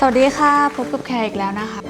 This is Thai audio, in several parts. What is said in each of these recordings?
สวัสดีค่ะ พบกับแคร์อีกแล้วนะคะ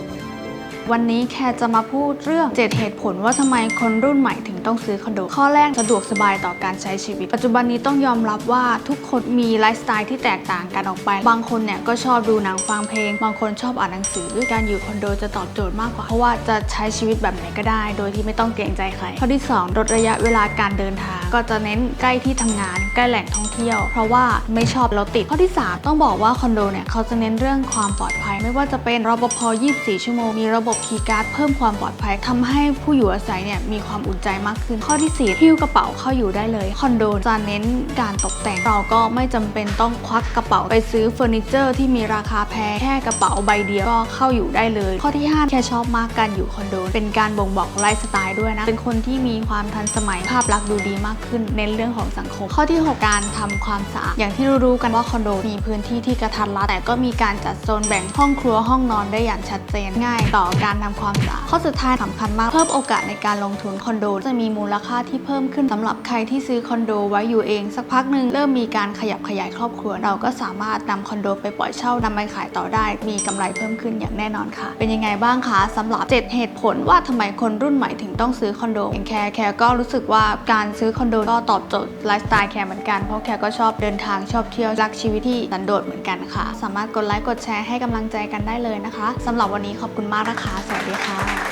วันนี้แคร์จะมาพูดเรื่อง 7 เหตุผลว่าทำไมคนรุ่นใหม่ถึง ต้องซื้อคอนโด ข้อแรกสะดวกสบายต่อการใช้ชีวิต ปัจจุบันนี้ต้องยอมรับว่าทุกคนมีไลฟ์สไตล์ที่แตกต่างกันออกไป บางคนเนี่ยก็ชอบดูหนังฟังเพลง บางคนชอบอ่านหนังสือการอยู่คอนโดจะตอบโจทย์มากกว่า เพราะว่าจะใช้ชีวิตแบบไหนก็ได้ โดยที่ไม่ต้องเกรงใจใคร ข้อที่ 2 ลดระยะเวลาการเดินทาง ก็จะเน้นใกล้ที่ทำงาน ใกล้แหล่งท่องเที่ยว เพราะว่าไม่ชอบรถติด ข้อที่ 3 ต้องบอกว่าคอนโดเนี่ยเขาจะเน้นเรื่องความปลอดภัย ไม่ว่าจะเป็นรปภ 24 ชั่วโมง มีระบบคีย์การ์ดเพิ่มความปลอดภัยทำให้ผู้อยู่อาศัยเนี่ยมีความอุ่นใจมากขึ้น ข้อที่ 4 หิ้วกระเป๋าเข้าอยู่ได้เลยคอนโดจะเน้นการตกแต่งเราก็ไม่จำเป็นต้องควักกระเป๋าไปซื้อเฟอร์นิเจอร์ที่มีราคาแพงแค่กระเป๋าใบเดียวก็เข้าอยู่ได้เลย ข้อที่ 5 แค่ชอบมากการอยู่คอนโด เป็นการบ่งบอกไลฟ์สไตล์ด้วยนะ เป็นคนที่มีความทันสมัยภาพลักษณ์ดูดีมากขึ้น เน้นเรื่องของสังคม ข้อที่ 6 การทำความสะอาดอย่างที่รู้ๆกันว่าคอนโดมีพื้นที่ที่กระทัดรัดแต่ก็มีการจัดโซนแบ่งห้องครัวห้องนอนได้อย่างชัดเจนง่าย ต่อการทำความสะอาดข้อสุดท้ายสำคัญมากเพิ่มโอกาสในการลงทุนคอนโดจะมีมูลค่าที่เพิ่มขึ้นสำหรับใครที่ซื้อคอนโดไว้อยู่เอง สักพักหนึ่งเริ่มมีการขยับขยายครอบครัว เราก็สามารถนำคอนโดไปปล่อยเช่านำไปขายต่อได้ มีกำไรเพิ่มขึ้นอย่างแน่นอนค่ะ เป็นยังไงบ้างคะสำหรับ 7 เหตุผลว่าทำไมคนรุ่นใหม่ถึงต้องซื้อคอนโดแคร์แคร์ก็รู้สึกว่าการซื้อคอนโดก็ตอบโจทย์ไลฟ์สไตล์แคร์เหมือนกันเพราะแคร์ก็ชอบเดินทางชอบเที่ยวรักชีวิตที่สันโดษเหมือนกันค่ะ สามารถกดไลค์กดแชร์ให้กำลังใจกันได้เลยนะคะสำหรับวันนี้ขอบคุณมากนะคะ สวัสดีค่ะ